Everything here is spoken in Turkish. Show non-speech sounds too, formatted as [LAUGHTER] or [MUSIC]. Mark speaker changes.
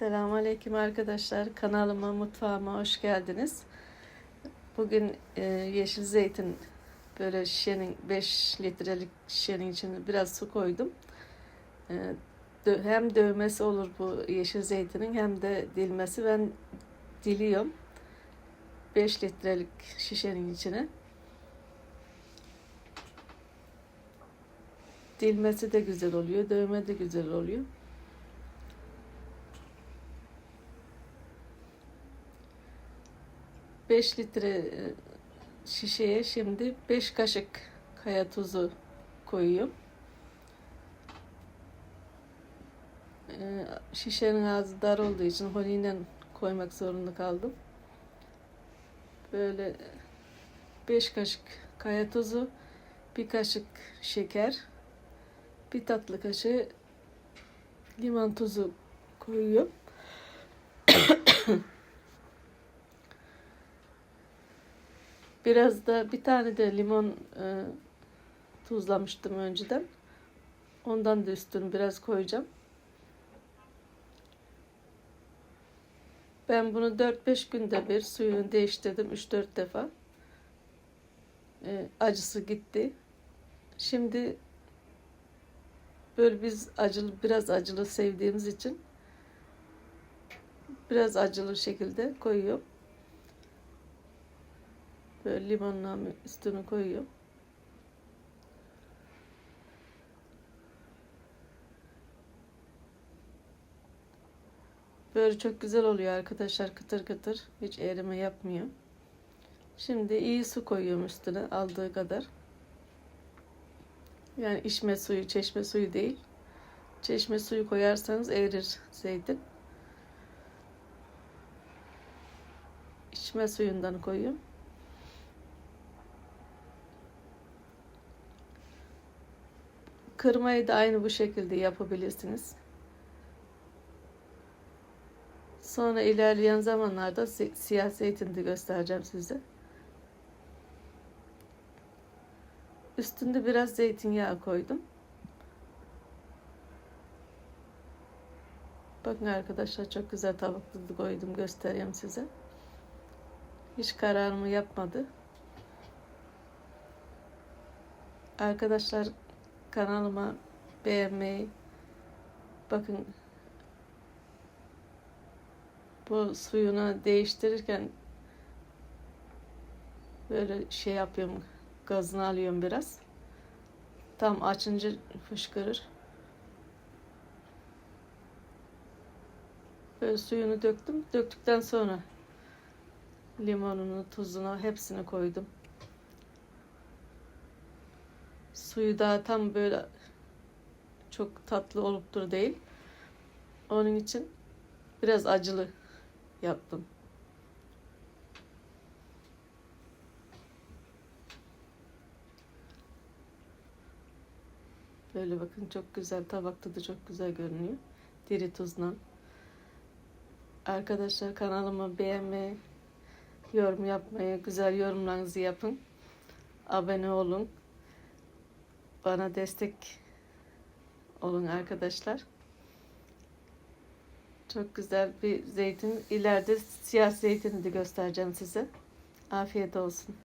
Speaker 1: Selamünaleyküm arkadaşlar. Kanalıma, mutfağıma hoş geldiniz. Bugün e, yeşil zeytin böyle şişenin 5 litrelik şişenin içine biraz su koydum. E, dö- hem dövmesi olur bu yeşil zeytinin hem de dilmesi. Ben diliyorum. 5 litrelik şişenin içine. Dilmesi de güzel oluyor, dövme de güzel oluyor. Beş litre e, şişeye şimdi 5 kaşık kaya tuzu koyuyorum. E, Şişenin ağzı dar olduğu için holiyle koymak zorunda kaldım. Böyle 5 kaşık kaya tuzu, bir kaşık şeker, bir tatlı kaşığı limon tuzu koyuyorum. [COUGHS] Biraz da bir tane de limon e, tuzlamıştım önceden. Ondan da üstünü biraz koyacağım. Ben bunu 4-5 günde bir suyunu değiştirdim 3-4 defa. E, acısı gitti. Şimdi böyle biz acılı biraz acılı sevdiğimiz için biraz acılı şekilde koyuyorum. Böyle limonla üstünü koyuyorum. Böyle çok güzel oluyor arkadaşlar kıtır kıtır. Hiç erime yapmıyor. Şimdi iyi su koyuyorum üstüne aldığı kadar. Yani içme suyu, çeşme suyu değil. Çeşme suyu koyarsanız erir zeytin. İçme suyundan koyuyorum. Kırmayı da aynı bu şekilde yapabilirsiniz. Sonra ilerleyen zamanlarda si- siyah zeytin de göstereceğim size. Üstünde biraz zeytinyağı koydum. Bakın arkadaşlar çok güzel tavuklu koydum göstereyim size. Hiç kararımı yapmadı. Arkadaşlar kanalıma beğenmeyi bakın bu suyunu değiştirirken böyle şey yapıyorum gazını alıyorum biraz. Tam açınca fışkırır. Böyle suyunu döktüm. Döktükten sonra limonunu tuzunu hepsini koydum suyu daha tam böyle çok tatlı oluptur değil. Onun için biraz acılı yaptım. Böyle bakın çok güzel tabakta da çok güzel görünüyor. Diri tuzla. Arkadaşlar kanalıma beğenmeyi, yorum yapmayı, güzel yorumlarınızı yapın. Abone olun. Bana destek olun arkadaşlar. Çok güzel bir zeytin. İleride siyah zeytini de göstereceğim size. Afiyet olsun.